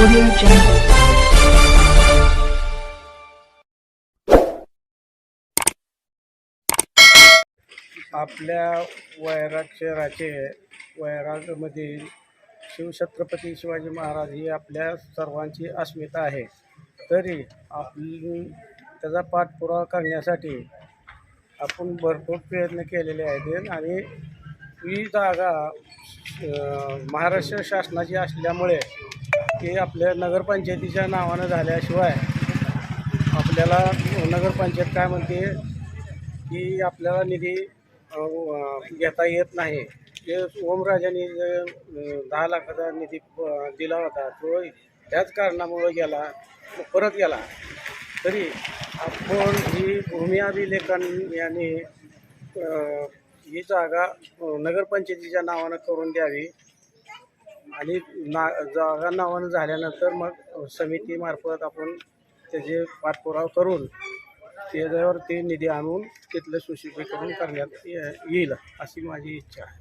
Audio Jungle. आपल्या वैराग शहराचे वैरागमधील शिवछत्रपती शिवाजी महाराज ही आपल्या सर्वांची अस्मिता आहे तरी आपली त्याचा पाठपुरावा करण्यासाठी आपण भरपूर प्रयत्न केलेले आहेत आणि ही जागा महाराष्ट्र शासनाची असल्यामुळे ती आपल्या नगरपंचायतीच्या नावानं झाल्याशिवाय आपल्याला नगरपंचायत काय म्हणते की आपल्याला निधी घेता येत नाही. ते ओमराजांनी जे, दहा लाखाचा निधी प- दिला होता. तो त्याच कारणामुळे गेला परत गेला. तरी आपण ही भूमी अभिलेखन यांनी जागा नगरपंचायतीच्या नावानं करून द्यावी. आणि ना जागा नावानं झाल्यानंतर मग समितीमार्फत आपण त्याचे पाठपुरावा करून त्याच्यावर ते निधी आणून तिथलं सुशोभीकरण करण्यात येईल अशी माझी इच्छा आहे.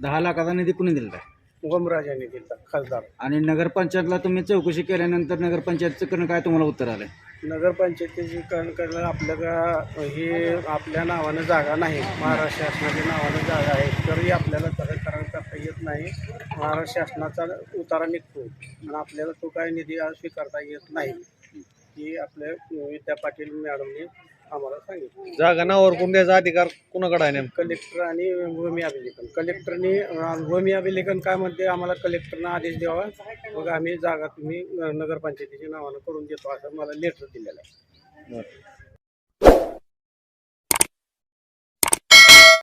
दहा लाखाचा निधी कुणी दिला ओमराजांनी दिला खासदार. आणि नगरपंचायतला तुम्ही चौकशी केल्यानंतर नगरपंचायतचं कडनं काय तुम्हाला उत्तर आलंय? नगरपंचायतीची करण करणं आपल्याला हे आपल्या नावानं जागा नाही. महाराष्ट्र शासनाच्या नावानं जागा आहे. तरी आपल्याला तहकरण करता येत नाही. महाराष्ट्र शासनाचा उतारा निघतो आणि आपल्याला तो काय निधी स्वीकारता येत नाही. ही आपल्या विद्या पाटील मॅडमने आम्हाला सांगितलं. जागा नावावर कोण द्यायचा अधिकार कुणाकडे आहे नेमकं? कलेक्टर आणि भूमी अभिलेखन. कलेक्टरने अं, भूमी अभिलेखन काय म्हणते आम्हाला कलेक्टरनं आदेश द्यावा. मग आम्ही जागा तुम्ही अं, नगरपंचायतीच्या नावानं करून देतो असं मला लेटर दिलेलं आहे.